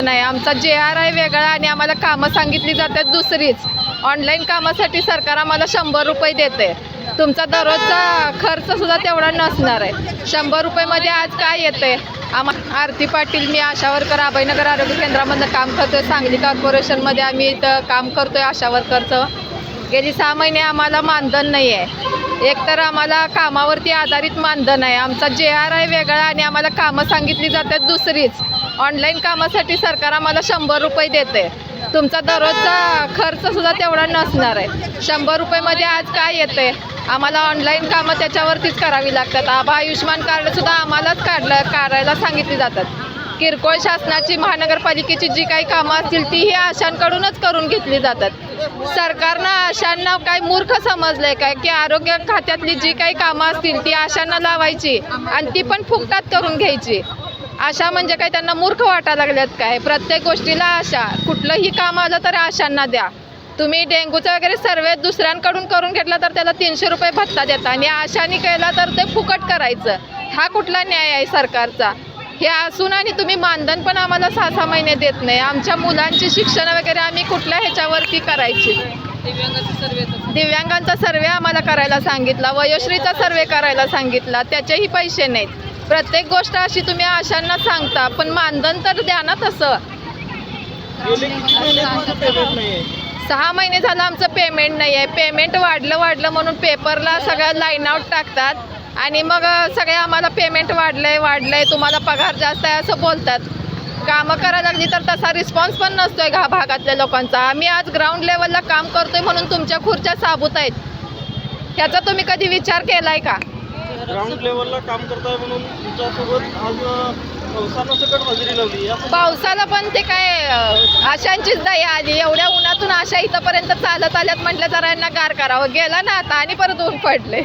नाही आमचा जे आर आहे वेगळा आणि आम्हाला कामं सांगितली जातात दुसरीच. ऑनलाईन कामासाठी सरकार आम्हाला शंभर रुपये देते. तुमचा दररोजचा खर्च सुद्धा तेवढा नसणार आहे. शंभर रुपयेमध्ये आज काय येते आम आरती पाटील मी आशावरकर अभयनगर आरोग्य केंद्रामधनं काम करतोय. सांगली कॉर्पोरेशनमध्ये आम्ही इथं काम करतोय आशावरकरचं. गेली सहा महिने आम्हाला मानधन नाही आहे एक तर आम्हाला कामावरती आधारित मानधन आहे. आमचा जे आर आहे वेगळा आणि आम्हाला कामं सांगितली जातात दुसरीच. ऑनलाईन कामासाठी सरकार आम्हाला शंभर रुपये देते तुमचा दररोजचा खर्च सुद्धा तेवढा नसणार आहे. शंभर रुपयेमध्ये आज काय येते आम्हाला ऑनलाईन कामं त्याच्यावरतीच करावी लागतात. आबा आयुष्यमान कार्डसुद्धा आम्हालाच काढलं काढायला सांगितली जातात. किरकोळ शासनाची महानगरपालिकेची जी काही कामं असतील ती ही आशांकडूनच करून घेतली जातात. सरकारनं आशांना काय मूर्ख समजलंय काय? की आरोग्य खात्यातली जी काही कामं असतील ती आशांना लावायची आणि ती पण फुकटात करून घ्यायची. आशा म्हणजे काय त्यांना मूर्ख वाटा लागल्यात काय? प्रत्येक गोष्टीला आशा कुठलंही काम आलं तर आशांना द्या. तुम्ही डेंग्यूचा वगैरे सर्वे दुसऱ्यांकडून करून घेतला तर त्याला तीनशे रुपये भत्ता देता आणि आशाने केला तर ते फुकट करायचं. हा कुठला न्याय आहे सरकारचा? हे असून आणि तुम्ही मानधन पण आम्हाला सहा सहा महिने देत नाही. आमच्या मुलांची शिक्षण वगैरे आम्ही कुठल्या ह्याच्यावरती करायची? दिव्यांगांचा सर्वे आम्हाला करायला सांगितला वयोश्रीचा सर्वे करायला सांगितला त्याचेही पैसे नाहीत. प्रत्येक गोष्ट अशी तुम्ही आशांना सांगता पण मानधन तर द्या ना तसं. सहा महिने झालं आमचं पेमेंट नाही आहे पेमेंट वाढलं वाढलं म्हणून पेपरला सगळ्या लाईन आउट टाकतात. आणि मग सगळे आम्हाला पेमेंट वाढलंय वाढलंय तुम्हाला पगार जास्त आहे असं बोलतात. कामं करायला लागली तर तसा रिस्पॉन्स पण नसतोय ह्या भागातल्या लोकांचा. आम्ही आज ग्राउंड लेवलला काम करतोय म्हणून तुमच्या खुर्च्या साबूत आहेत. ह्याचा तुम्ही कधी विचार केलाय का? ग्राउंड लेवलला काम करताय म्हणून पावसाला पण ते काय आशांचीच दया आली. एवढ्या उन्हातून आशा इथंपर्यंत चालत आल्यात म्हटलं जरा यांना गार करावं. गेला ना आता आणि परत ऊन पडले